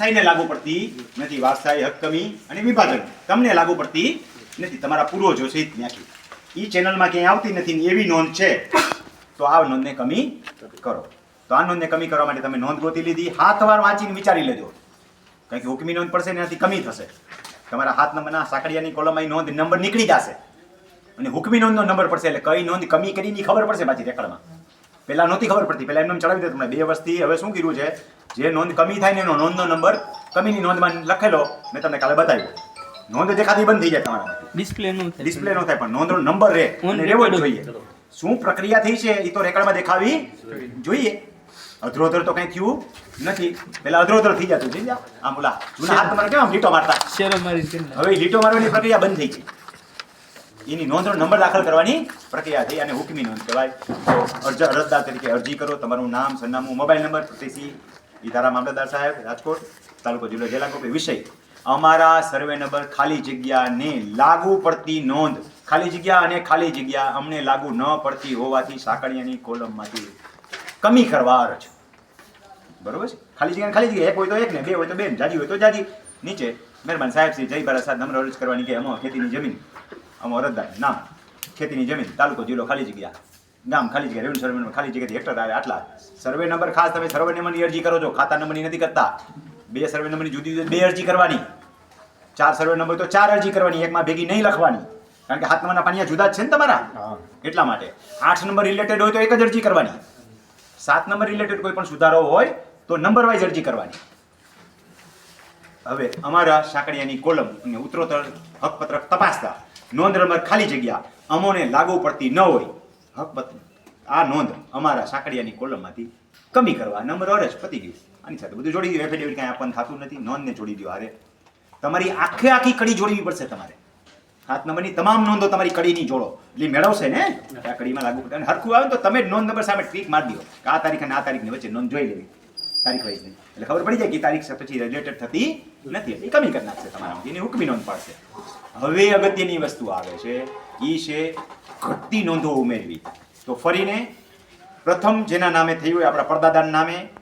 વારસાઈને લાગુ પડતી નથી. વારસાઈ હક કમી અને વિભાજન તમને લાગુ પડતી નથી. તમારા પૂર્વજો છે ત્યાંથી. એ ચેનલમાં ક્યાંય આવતી નથી ને એવી નોંધ છે. તો આ નોંધને કમી કરો. તો આ નોંધને કમી કરવા માટે તમે નોંધ ગોતી લીધી. હાથ વાર વાંચીને વિચારી લેજો. કારણ કે હુકમી નોંધ પડશે એનાથી કમી થશે. તમારા હાથ નંબરના સાંકળિયાની કોલમમાં નોંધ નંબર નીકળી જશે. અને હુકમી નોંધનો નંબર પડશે એટલે કઈ નોંધ કમી કરીને ખબર પડશે પાછી રેકર્ડમાં. પહેલા નહોતી ખબર પડતી. પહેલા એમને એમ ચડાવી દે તમને. બે વર્ષથી હવે શું કર્યું છે? જે નોંધ કમી થાય ને એનો નોંધનો નંબર કમીની નોંધમાં લખેલો મેં તમને કાલે બતાવ્યું. નોંધ દેખાતી બંધ થઈ જાય તમારા ડિસ્પ્લે નો ડિસ્પ્લે નો થાય પણ નોંધનો નંબર રહે અને રહેવો જ જોઈએ. શું પ્રક્રિયા થઈ છે એ તો રેકર્ડમાં દેખાવી જોઈએ. અધરોધર તો કઈ થયું નથી. પેલા અધરોધર થઈ જતું છે આમ ઓલા જૂના હાથ તમારે કેમ લીટો મારતા. હવે લીટો મારવાની પ્રક્રિયા બંધ થઈ ગઈ. એની નોંધનો નંબર દાખલ કરવાની પ્રક્રિયા થઈ અને હુકમી નોંધ કહેવાય. તો અરજ, અરજદાર તરીકે અરજી કરો. તમારું નામ, સરનામું, મોબાઈલ નંબર પ્રતિસી ઈધારા મામલતદાર સાહેબ, રાજકોટ, તાલુકો જિલ્લો જિલ્લા કોપી વિષય. અમારા સર્વે નંબર ખાલી જગ્યાને લાગુ પડતી નોંધ. ખાલી જગ્યા અને ખાલી જગ્યા અમને લાગુ ન પડતી હોવાથી સાંકળિયાની કોલમમાંથી કમી કરવા અરજ. બરોબર છે? ખાલી જગ્યા ખાલી જગ્યા, એક હોય તો એક ને, બે હોય તો બે જાજી હોય તો જાજી. નીચે, મહેરબાન સાહેબ શ્રી જય ભારત સાહેબ નમ્ર અરજ કરવાની કે અમો ખેતીની જમીન અમો અરજદાર નામ. ખેતીની જમીન તાલુકો જિલ્લો ખાલી જગ્યા. નામ ખાલી જગ્યા રેવન્યુ સર્વે ખાલી જગ્યાથી હેક્ટર આવે આટલા. સર્વે નંબર ખાસ તમે સર્વે નંબરની અરજી કરો છો. ખાતા નંબરની નથી કરતા. બે સર્વે નંબરની જુદી જુદી બે અરજી કરવાની. ચાર સર્વે નંબર તો ચાર અરજી કરવાની. એકમાં ભેગી નહીં લખવાની. કારણ કે હાથ નંબરના પાણીયા જુદા જ છે ને તમારા. એટલા માટે. આઠ નંબર રિલેટેડ હોય તો એક જ અરજી કરવાની. સાત નંબર રિલેટેડ કોઈ પણ સુધારો હોય તો નંબર વાઇઝ અરજી કરવાની. હવે અમારા સાંકળિયાની કોલમ અને ઉત્તરોત્તર હકપત્રક તપાસતા. નોંધ નંબર ખાલી જગ્યા. અમોને લાગુ પડતી ન હોય. હકપત્ર આ નોંધ અમારા સાંકળિયાની કોલમમાંથી કમી કરવા નંબર અરજ પતી ગયું આની સાથે બધું જોડી દો એફિડેવિટ કાંઈ આપવાનું થતું નથી. નોંધને જોડી દો હારે. તમારી આખે આખી કડી જોડવી પડશે તમારે. સાત નંબરની તમામ નોંધો તમારી કડીની જોડો. એટલે મેળવશે ને? આ કડીમાં લાગુ પડે. અને હરખું આવે તો તમે જ નોંધ નંબર સામે ટ્રીક મારી દો કે આ તારીખ અને આ તારીખની વચ્ચે નોંધ જોઈ લેવી. તારીખ વાઇઝ નહીં એટલે ખબર પડી જાય કે તારીખ પછી રિલેટેડ થતી નથી એટલે કમી કરી નાખશે તમારા એની હુકમી નોંધ પાડશે હવે અગત્યની વસ્તુ આવે છે. એ છે ઘટતી નોંધો ઉમેરવી. તો ફરીને પ્રથમ જેના નામે થઈ હોય આપણા પરદાદાના નામે.